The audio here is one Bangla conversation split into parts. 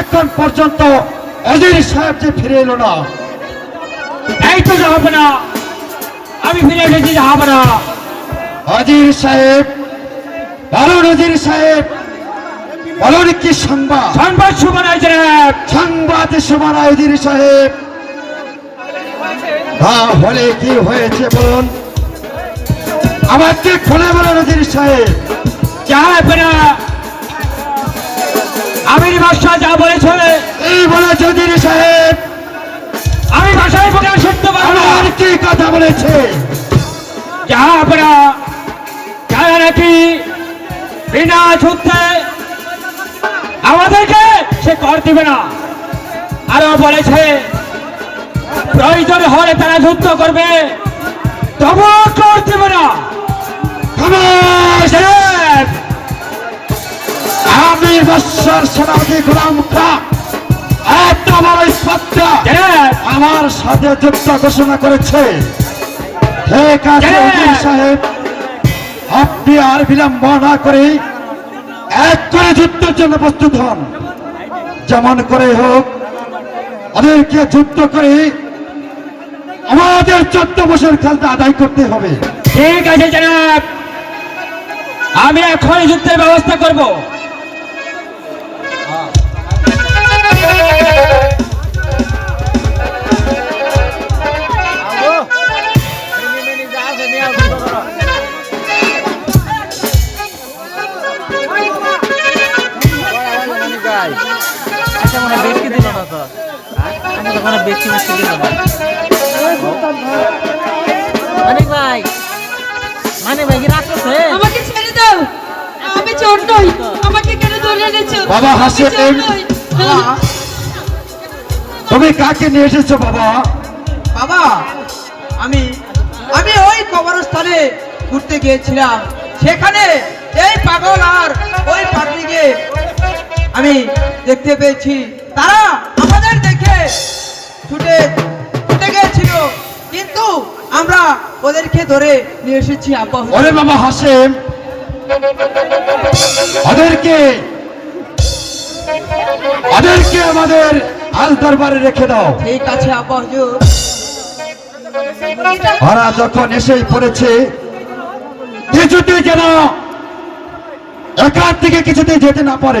এখন পর্যন্ত অজির সাহেব যে ফিরে এলো না। এই তো যাব না। আমি ফিরে এসেছি যাব না। অজির সাহেব বলুন অজির সাহেব বলুন কি সংবাদ? সংবাদ শুভ নয় জনাব সংবাদ সমান অজির সাহেব। তাহলে কি হয়েছে বলুন? আমাকে খুলে বলুন অজির সাহেব। যাবে না। আমির বাদশাহ যা বলেছে এই বলেছে অজির সাহেব আমি ভাষায় প্রকাশ করতে পারব না আমার কি কথা বলেছে? যাবে না যারা নাকি বিনা যুদ্ধে আমাদেরকে সে কর দিবে না। আরও বলেছে প্রয়োজন হলে তারা যুদ্ধ করবে তবুও কর দিবে না। আমি বৎসর সেনাপতি গোলাম স্পর্ধা জনাব, আমার সাথে যুদ্ধ ঘোষণা করেছে। সাহেব। আপনি আর বিলম্ব না করে এক করে যুদ্ধের জন্য প্রস্তুত হন। যেমন করে হোক ওদেরকে যুদ্ধ করে আমাদের চোদ্দ বছর খেলতে আদায় করতে হবে। ঠিক আছে জনাব। আমি এখন যুদ্ধের ব্যবস্থা করব। বেশি বেশি দিল না মানিক ভাই মানিক ভাই কি আমাকে ছেড়ে দাও। আমি চোর নই। আমাকে কেন ধরে এনেছো? বাবা। আমি তুমি কাকে নিয়ে এসেছ বাবা? বাবা আমি আমি ওই কবরস্থানে ঘুরতে গিয়েছিলাম। সেখানে এই পাগল আর ওই পাগলিকে আমি দেখতে পেয়েছি। তারা আমাদের দেখে ছুটে ছুটে গিয়েছিল। কিন্তু আমরা ওদেরকে ধরে নিয়ে এসেছি আব্বা। ওরে বাবা হাসেম ওদেরকে ওদেরকে আমাদের আল দরবারে রেখে দাও। ঠিক আছে আব্বা হুজুর। ওরা যখন এসেই পড়েছে কিছুতেই যেন একার থেকে কিছুতেই যেতে না পারে।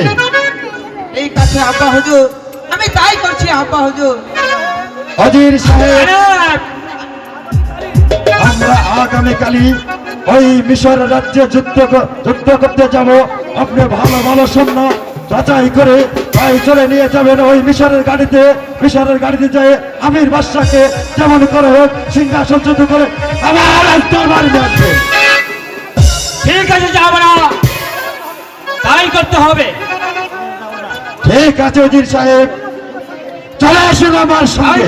ঠিক আছে আব্বা হুজুর। আমি তাই করছি আব্বা হুজুর। অজির সাহেব আমরা আগামীকালই ওই মিশর রাজ্যে যুদ্ধ যুদ্ধ করতে যাব। আপনি ভালো ভালো সৈন্য যাচাই করে তাই চলে নিয়ে যাবেন ওই মিশরের গাড়িতে। মিশরের গাড়িতে যেয়ে আমির বাদশাকে যেমন করে হোক সিংহাসন যুদ্ধ করে আমার দরবার আসবে। ঠিক আছে যাব না। তাই করতে হবে। ঠিক আছে অজির সাহেব। চলে আসুন আমার সাথে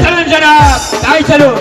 তাই চলুন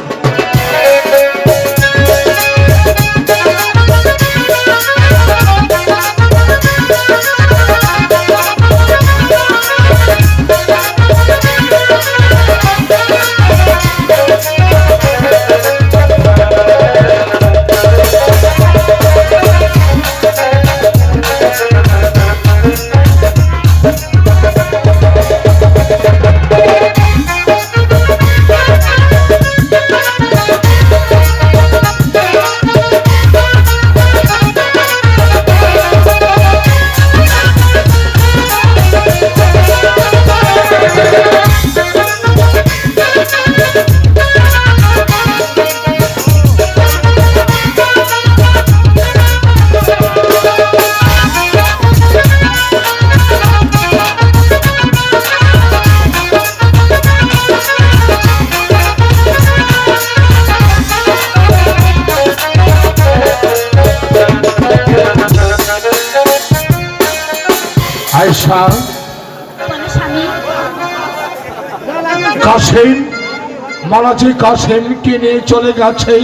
আয়সা কাসেম মালাজি কাসেমকে নিয়ে চলে গেছে।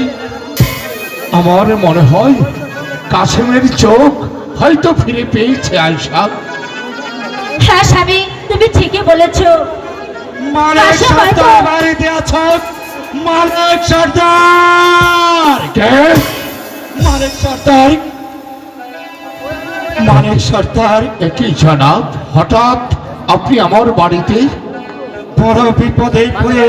আমার মনে হয় কাসেমের চোখ হয়তো ফিরে পেয়েছে আয়সা হ্যাঁ স্বামী তুমি ঠিকই বলেছ। মালিক সর্দার বাড়িতে আছো। মালিক সর্দার! কে? মালিক সর্দার। মালিক সর্দার। একই জনাব? হঠাৎ আপনি আমার বাড়িতে বড় বিপদে পড়ে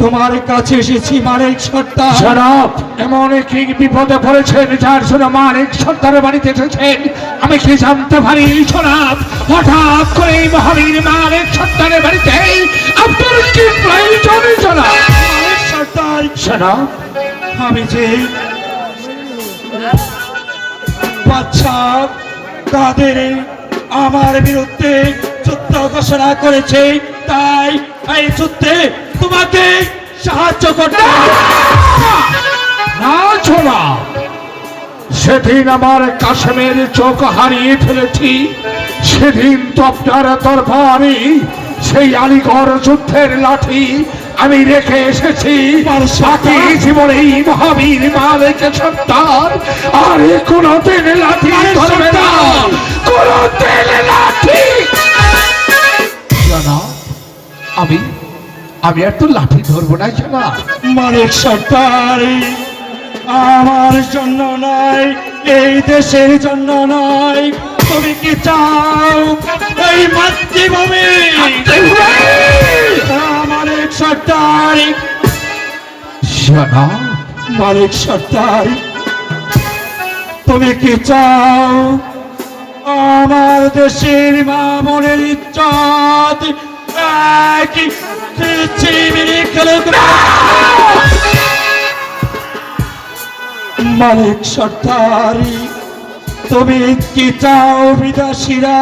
তোমার কাছে এসেছি মানিক সর্দার। জনাব এমন কি বিপদে পড়েছেন যার জন্য মালিক সর্দারের বাড়িতে এসেছেন। আমি কি জানতে পারি জনাব হঠাৎ করে এই মহাবীর মালিক সর্দারের বাড়িতে আপনার কি প্রয়োজন জনাব মানিক সর্দার জনাব আমি যে বাচ্চা তাদের আমার বিরুদ্ধে যুদ্ধ ঘোষণা করেছে তাই এই যুদ্ধে তোমাকে সাহায্য করতে না জনাব সেদিন আমার কাশ্মীর চোখ হারিয়ে ফেলেছি। সেদিন তো আপনার দরবারে সেই আলিগড় যুদ্ধের লাঠি আমি রেখে এসেছি। বাকি জীবনে এই মহাবীর মালিক সন্তান। আর কোনো দিন লাঠি ধরবে না। কোনো দিন লাঠি আমি আমি আর তো লাঠি ধরবো না জানা। মালিক সর্দার আমার জন্য নয় এই দেশের জন্য নয় তুমি কি চাও এই মাতৃভূমি? মালিক সর্দার জানা। মালিক সর্দার তুমি কি চাও আমার দেশের মা মনের মালিক সর্দারি, তুমি কি চাও বিদেশিরা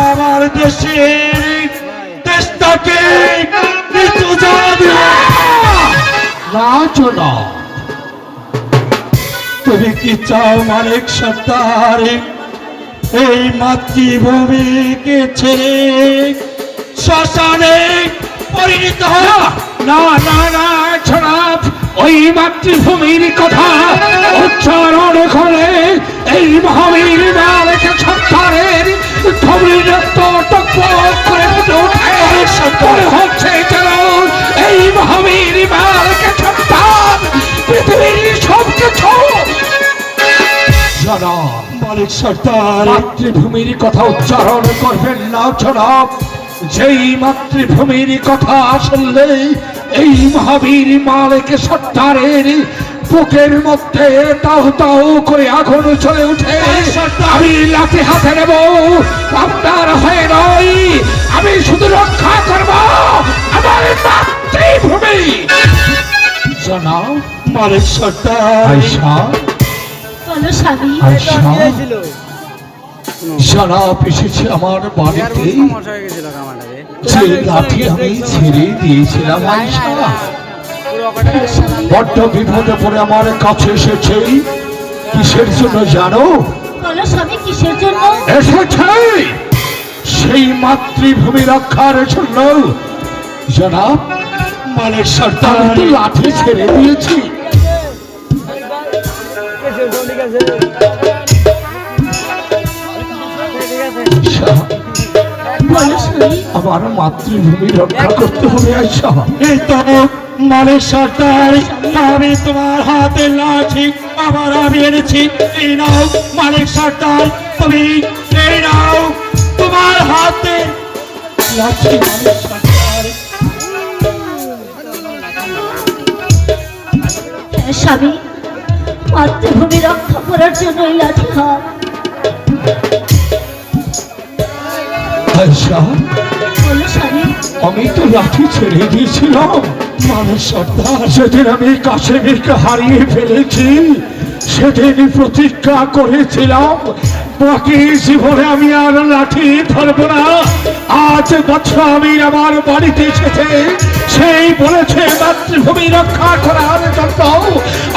আমার দেশের দেশটাকে তুমি কি চাও মালিক সর্দার? এই মাতৃভূমিকে ছেড়ে শ্মশানে পরিণত হোক না না না, জনাব, ওই মাতৃভূমির কথা উচ্চারণ করে এই মহাবীর ধবলি রক্ত টকবক করে হচ্ছে যেন এই মহাবীর মালিক সন্তান পৃথিবীর সব কিছু জনাব মালিক সর্দার, মাতৃভূমির কথা উচ্চারণ করবেন না, জনাব। যেই মাতৃভূমির কথা শুনলে এই মহাবীর মালিক সত্তারের বুকের মধ্যে তাও তাও করে আগুন চলে উঠে। আমি লাঠি হাতে নেব আপনার হয়ে নয় আমি শুধু রক্ষা করব আমার মাতৃভূমি। জনাব মালিক সর্দার। আয়সা বলো স্বামী আয়সা জনাব এসেছে আমার বাড়িতে হয়ে যে লাঠি আমি ছেড়ে দিয়েছিলাম বড্ড বিপদে পড়ে আমার কাছে এসেছে। কিসের জন্য জানো? বলো স্বামী কিসের জন্য? এসেছে। সেই মাতৃভূমি রক্ষার জন্য জনাব মালিক আমি সর্দার তো লাঠি ছেড়ে দিয়েছি। আমার মাতৃভূমি রক্ষা করতে হবে আয়সা এই তো সর্দার আমি তোমার হাতে লাঠি আবার আমি এনেছি। এই নাও মালিক সর্দার তুমি এই নাও তোমার হাতে লাঠি। মালিক সর্দার হ্যাঁ স্বামী মাতৃভূমি রক্ষা করার জন্য এই লাঠি হাত আয়সা আমি তো লাঠি ছেড়ে দিয়েছিলাম। সর্দার। সেদিন আমি কাশ্মীরকে হারিয়ে ফেলেছি। সেদিন প্রতিজ্ঞা করেছিলাম বাকি জীবনে আমি আর লাঠি ধরব না। আজ বছর আমি আমার বাড়িতে এসেছে। সেই বলেছে মাতৃভূমি রক্ষা করার জন্য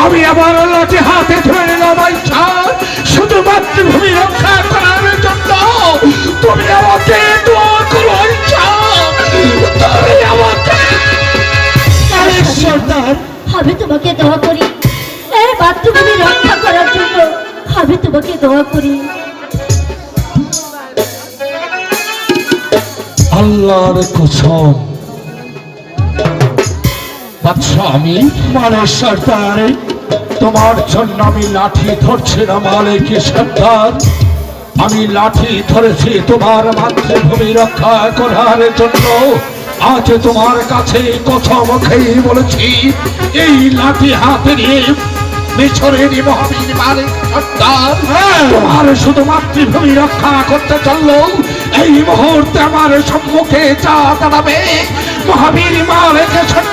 আমি আমার লাঠি হাতে ধরে নিলাম আইসা শুধু মাতৃভূমি রক্ষা করার জন্য তুমি আমাকে আমি তোমাকে দোয়া করি। এই মাতৃভূমি রক্ষা করার জন্য আমি তোমাকে দোয়া করি। আল্লাহর কসম। বাদশা, আমি মালিক সর্দার। তোমার জন্য আমি লাঠি ধরছি না মালিক সর্দার। আমি লাঠি ধরেছি তোমার মাতৃভূমি রক্ষা করার জন্য। আজ তোমার কাছে কথা মুখেই বলেছি। এই লাঠি হাতে নিয়ে মিশরের মহাবীর মালিক সর্দার তোমার শুধু মাতৃভূমি রক্ষা করতে চলল। এই মুহূর্তে আমার সম্মুখে যা দাঁড়াবে মহাবীর মালিক সর্দারের